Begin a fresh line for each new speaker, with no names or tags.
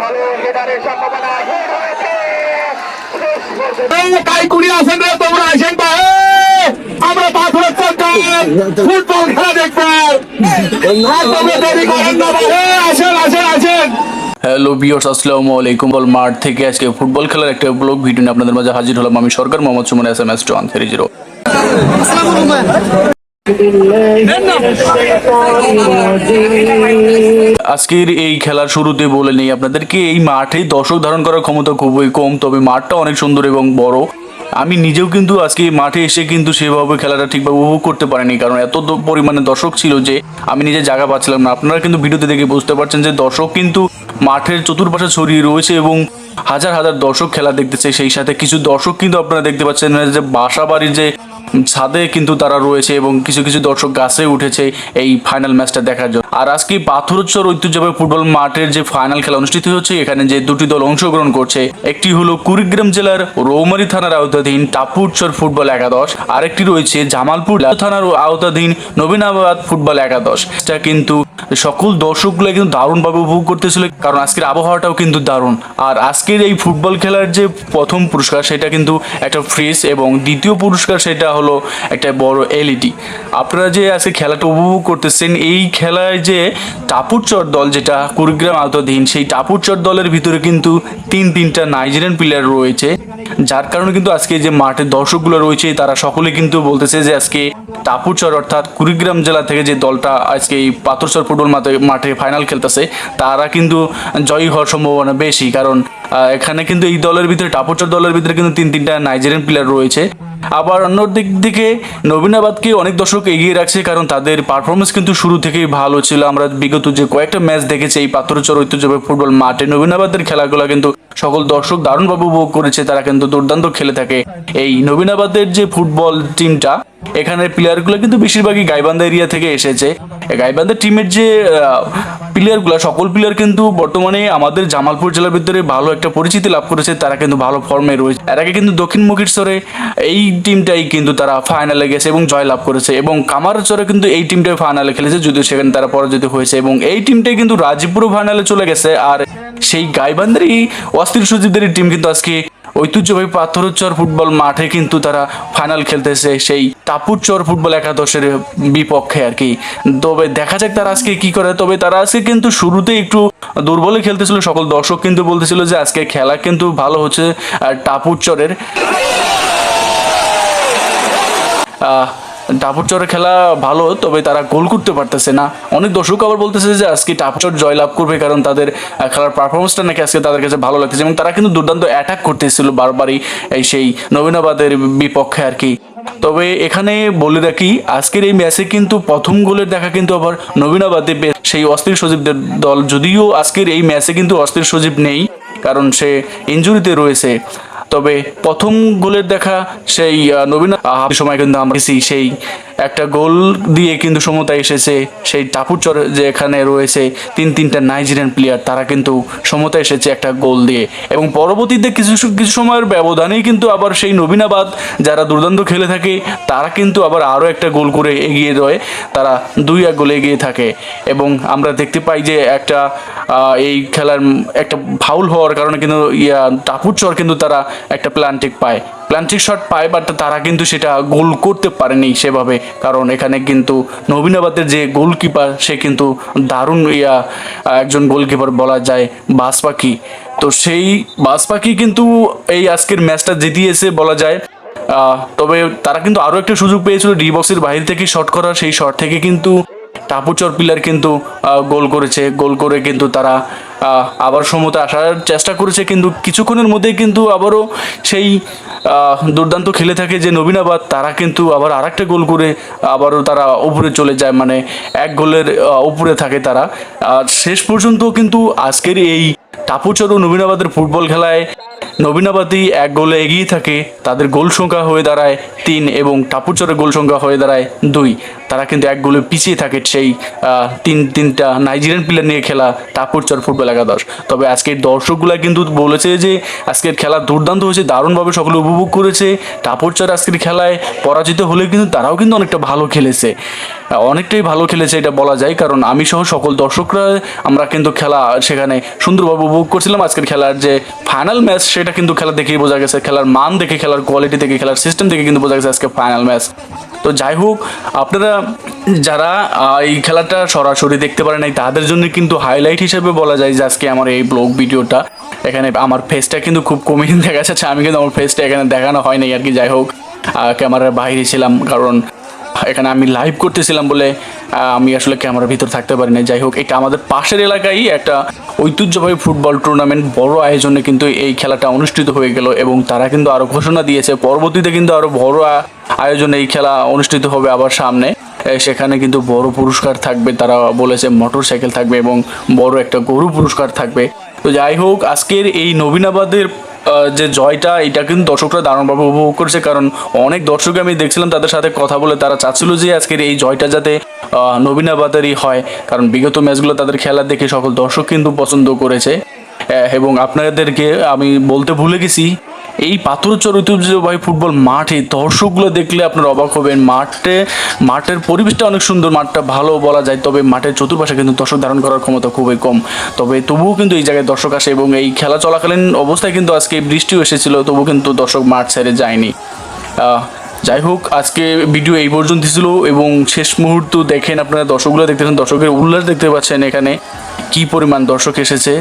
ভালো হেডারের সম্ভাবনা হেড হয়েছে। শেষ পর্যন্ত
কাইকুড়ি রে তোমরা আসেন ভাই আমরা পাথরের চক্কর ফুটবল খেলা দেখব। আর তোমরা দেরি করেন না আসেন আসেন আসেন।
হ্যালো বিয়র্স আসসালামু আলাইকুম। বল মাঠ থেকে আজকে ফুটবল খেলার একটা ব্লগ ভিডিও নিয়ে আপনাদের মাঝে হাজির হলাম। আমি Sarkar Mohammad Suman S M S two one three zero আজকের এই খেলার শুরুতে বলে নেই আপনাদেরকে, এই মাঠে দর্শক ধারণ করার ক্ষমতা খুবই কম, তবে মাঠটা অনেক সুন্দর এবং বড়। আমি নিজেও কিন্তু আজকে মাঠে এসে কিন্তু সেভাবে খেলাটা ঠিকভাবে উপভোগ করতে পারিনি, কারণ এত পরিমাণে দর্শক ছিল যে আমি নিজে জায়গা পাচ্ছিলাম না। আপনারা কিন্তু ভিডিওতে দেখে বুঝতে পারছেন যে দর্শক কিন্তু মাঠের চতুর্পাশে ছড়িয়ে রয়েছে এবং হাজার হাজার দর্শক খেলা দেখতেছে। সেই সাথে কিছু দর্শক কিন্তু আপনারা দেখতে পাচ্ছেন যে বাসা বাড়ির যে ছাদে কিন্তু তারা রয়েছে এবং কিছু কিছু দর্শক গাছে উঠেছে এই ফাইনাল ম্যাচটা দেখার জন্য। আর আজকে পাথরোচ্চর ঐতিহ্যবাহী ফুটবল মাঠের যে ফাইনাল খেলা অনুষ্ঠিত হচ্ছে, এখানে যে দুটি দল অংশগ্রহণ করছে, একটি হলো কুড়িগ্রাম জেলার রৌমারী থানার আওতাধীন টাপুরচর ফুটবল একাদশ। আরেকটি রয়েছে জামালপুর থানার আওতাধীন নবীনাবাদ ফুটবল একাদশ। এটা কিন্তু সকল দর্শকগুলো কিন্তু দারুণভাবে উপভোগ করতেছিল, কারণ আজকের আবহাওয়াটাও কিন্তু দারুণ। আর আজকের এই ফুটবল খেলার যে প্রথম পুরস্কার, সেটা কিন্তু একটা ফ্রিজ এবং দ্বিতীয় পুরস্কার সেটা হলো একটা বড় এলইডি আপনারা যে আজকে খেলাটা উপভোগ করতেছেন, এই খেলায় যে টাপুরচর দল যেটা কুড়িগ্রাম আওতাধীন, সেই টাপুরচর দলের ভিতরে কিন্তু তিন তিনটা নাইজেরিয়ান প্লেয়ার রয়েছে। যার কারণে কিন্তু আজকে যে মাঠের দর্শকগুলো রয়েছে, তারা সকলে কিন্তু বলতেছে যে আজকে টাপুরচর অর্থাৎ কুড়িগ্রাম জেলা থেকে যে দলটা আজকে এই পাথরচর ফুটবল মাঠে মাঠে ফাইনাল খেলতেছে, তারা কিন্তু জয়ী হওয়ার সম্ভাবনা বেশি। কারণ এখানে কিন্তু এই দলের ভিতরে টাপুরচর দলের ভিতরে কিন্তু তিন তিনটা নাইজেরিয়ান প্লেয়ার রয়েছে। আবার অন্য দিক থেকে নবীনাবাদকে অনেক দর্শক এগিয়ে রাখছে, কারণ তাদের পারফরমেন্স কিন্তু শুরু থেকেই ভালো ছিল। আমরা বিগত যে কয়েকটা ম্যাচ দেখেছি, এই পাথরচর ঐতিহ্যবাহী ফুটবল মাঠে নবীনাবাদের খেলাগুলো কিন্তু সকল দর্শক দারুণভাবে উপভোগ করেছে, তারা কিন্তু দুর্দান্ত খেলে থাকে। এই নবীনাবাদের যে ফুটবল টিমটা এখানের প্লেয়ারগুলো কিন্তু বেশিরভাগই গাইবান্ধা এরিয়া থেকে এসেছে। গাইবান্ধা টিমের যে প্লেয়ারগুলো সকল প্লেয়ার কিন্তু বর্তমানে আমাদের জামালপুর জেলার ভিতরে ভালো একটা পরিচিতি লাভ করেছে, তারা কিন্তু ভালো ফর্মে রয়েছে। এর আগে কিন্তু দক্ষিণমুখীর স্তরে এই টিমটাই কিন্তু তারা ফাইনালে গেছে এবং জয় লাভ করেছে এবং কামার চরে কিন্তু এই টিমটাই ফাইনালে খেলেছে, যদিও সেখানে তারা পরাজিত হয়েছে এবং এই টিমটাই কিন্তু রাজীবপুর ফাইনালে চলে গেছে। আর সেই গাইবান্ধারই অস্থির সুজিদের টিম কিন্তু আজকে ঐতিহ্যবাহী পাথরুচর ফুটবল মাঠে কিন্তু তারা ফাইনাল খেলতেছে সেই টাপুরচর ফুটবল একাদশের বিপক্ষে আর কি। তবে দেখা যাক তারা আজকে কি করে। তবে তারা আজকে কিন্তু শুরুতে একটু দুর্বলে খেলতেছিল। সকল দর্শক কিন্তু বলতেছিল যে আজকে খেলা কিন্তু ভালো হচ্ছে আর টাপুরচরের আহ, টাপুরচরের খেলা ভালো, তবে তারা গোল করতে পারতেছে না। অনেক দর্শক আবার বলতেছে যে আজকে টাপুরচর জয়লাভ করবে কারণ তাদের খেলার পারফরমেন্সটা নাকি আজকে তাদের কাছে ভালো লাগতেছে এবং তারা কিন্তু দুর্দান্ত অ্যাটাক করতেছিল বারবারই এই সেই নবীনাবাদের বিপক্ষে আর কি। তবে এখানে বলে রাখি, আজকের এই ম্যাচে কিন্তু প্রথম গোলের দেখা কিন্তু আবার নবীনাবাদে সেই অস্থির সজীবদের দল। যদিও আজকের এই ম্যাচে কিন্তু অস্থির সজীব নেই, কারণ সে ইঞ্জুরিতে রয়েছে। তবে প্রথম গোলের দেখা সেই নবীন সময় কিন্তু আমরা সেই একটা গোল দিয়ে কিন্তু সমতা এসেছে। সেই টাপুরচর যে এখানে রয়েছে তিন তিনটা নাইজেরিয়ান প্লেয়ার তারা কিন্তু সমতা এসেছে একটা গোল দিয়ে। এবং পরবর্তীতে কিছু কিছু সময়ের ব্যবধানেই কিন্তু আবার সেই নবীনাবাদ যারা দুর্দান্ত খেলে থাকে, তারা কিন্তু আবার আরও একটা গোল করে এগিয়ে রয়ে, তারা দুই এক গোলে এগিয়ে থাকে। এবং আমরা দেখতে পাই যে একটা এই খেলার, একটা ফাউল হওয়ার কারণে কিন্তু ইয়া টাপুরচর কিন্তু তারা একটা প্লান্টিক পায়। প্লান্টিক শট পায় বাট তারা কিন্তু সেটা গোল করতে পারেনি সেভাবে। কারণ এখানে কিন্তু নবীনাবাদের যে গোলকিপার সে কিন্তু দারুণ ইয়া, একজন গোলকিপার বলা যায় বাস পাখি তো সেই বাস পাখি কিন্তু এই আজকের ম্যাচটা জিতিয়েছে বলা যায়। তবে তারা কিন্তু আরও একটা সুযোগ পেয়েছিল ডি বক্সের বাইরে থেকে শট করার। সেই শট থেকে কিন্তু টাপুচর পিলার কিন্তু গোল করেছে। গোল করে কিন্তু তারা আবার সমতে আসার চেষ্টা করেছে, কিন্তু কিছুক্ষণের মধ্যে কিন্তু আবারও সেই দুর্দান্ত খেলে থাকে যে নবীনাবাদ তারা কিন্তু আবার আর একটা গোল করে আবারও তারা উপরে চলে যায় মানে এক গোলের উপরে থাকে তারা। শেষ পর্যন্ত কিন্তু আজকের এই টাপুচর ও নবীনাবাদের ফুটবল খেলায় নবীনাবাদী এক গোলে এগিয়ে থাকে। তাদের গোল সংখ্যা হয়ে দাঁড়ায় তিন এবং টাপুরচরের গোল সংখ্যা হয়ে দাঁড়ায় দুই। তারা কিন্তু এক গোলে পিছিয়ে থাকে সেই তিন, তিনটা নাইজেরিয়ান প্লেয়ার নিয়ে খেলা টাপুরচর ফুটবল একাদশ। তবে আজকের দর্শকগুলা কিন্তু বলেছে যে, আজকের খেলা দুর্দান্ত হয়েছে, দারুণভাবে সকলে উপভোগ করেছে। টাপুরচর আজকের খেলায় পরাজিত হলেও কিন্তু তারাও কিন্তু অনেকটা ভালো খেলেছে। অনেকটাই ভালো খেলেছে এটা বলা যায়, কারণ আমি সহ সকল দর্শকরা আমরা কিন্তু খেলা সেখানে সুন্দরভাবে উপভোগ করছিলাম। আজকের খেলার যে ফাইনাল ম্যাচ সেটা কিন্তু খেলা দেখেই বোঝা গেছে, খেলার মান দেখে, খেলার কোয়ালিটি দেখে, খেলার সিস্টেম দেখে কিন্তু বোঝা গেছে আজকে ফাইনাল ম্যাচ তো যাই হোক, আপনারা যারা এই খেলাটা সরাসরি দেখতে পারেন নাই, তাদের জন্য কিন্তু হাইলাইট হিসেবে বলা যায় যে আজকে আমার এই ব্লগ ভিডিওটা এখানে আমার ফেসটা কিন্তু খুব কমই দেখা যাচ্ছে, আমি কিন্তু আমার ফেসটা এখানে দেখানো হয় নাই আর কি, যাই হোক ক্যামেরার বাইরে ছিলাম কারণ এখানে আমি লাইভ করতেছিলাম বলে আমি আসলে ক্যামেরার ভিতর থাকতে পারি না যাই হোক, এটা আমাদের পাশের এলাকায় একটা ঐতিহ্যবাহী ফুটবল টুর্নামেন্ট বড় আয়োজনে কিন্তু এই খেলাটা অনুষ্ঠিত হয়ে গেল এবং তারা কিন্তু আরও ঘোষণা দিয়েছে, পরবর্তীতে কিন্তু আরও বড় আয়োজনে এই খেলা অনুষ্ঠিত হবে আবার সামনে। সেখানে কিন্তু বড় পুরস্কার থাকবে, তারা বলেছে মোটর সাইকেল থাকবে এবং বড় একটা গরু পুরস্কার থাকবে। তো যাই হোক, আজকের এই নবীনাবাদের যে জয়টা, এটা কিন্তু দর্শকরা দারুণভাবে উপভোগ করছে। কারণ অনেক দর্শক আমি দেখছিলাম, তাদের সাথে কথা বলে তারা চাচ্ছিল যে আজকের এই জয়টা যাতে নবীনাবাদেরই হয়। কারণ বিগত ম্যাচগুলো তাদের খেলা দেখে সকল দর্শক কিন্তু পছন্দ করেছে। এবং আপনাদেরকে আমি বলতে ভুলে গেছি এই পাথরচর ঐতিহ্যবাহী ফুটবল মাঠে দর্শকগুলো দেখলে আপনারা অবাক হবেন। মাঠে, মাঠের পরিবেশটা অনেক সুন্দর, মাঠটা ভালো বলা যায়, তবে মাঠের চতুর্পাশে কিন্তু দর্শক ধারণ করার ক্ষমতা খুবই কম। তবে তবুও কিন্তু এই জায়গায় দর্শক আসে এবং এই খেলা চলাকালীন অবস্থায় কিন্তু আজকে বৃষ্টিও এসেছিল, তবুও কিন্তু দর্শক মাঠ ছেড়ে যায়নি। যাই হোক, আজকে ভিডিও এই পর্যন্ত ছিল এবং শেষ মুহূর্ত দেখেন আপনারা দর্শকগুলো দেখতেছেন, দর্শকের উল্লাস দেখতে পাচ্ছেন এখানে কি পরিমাণ দর্শক এসেছে।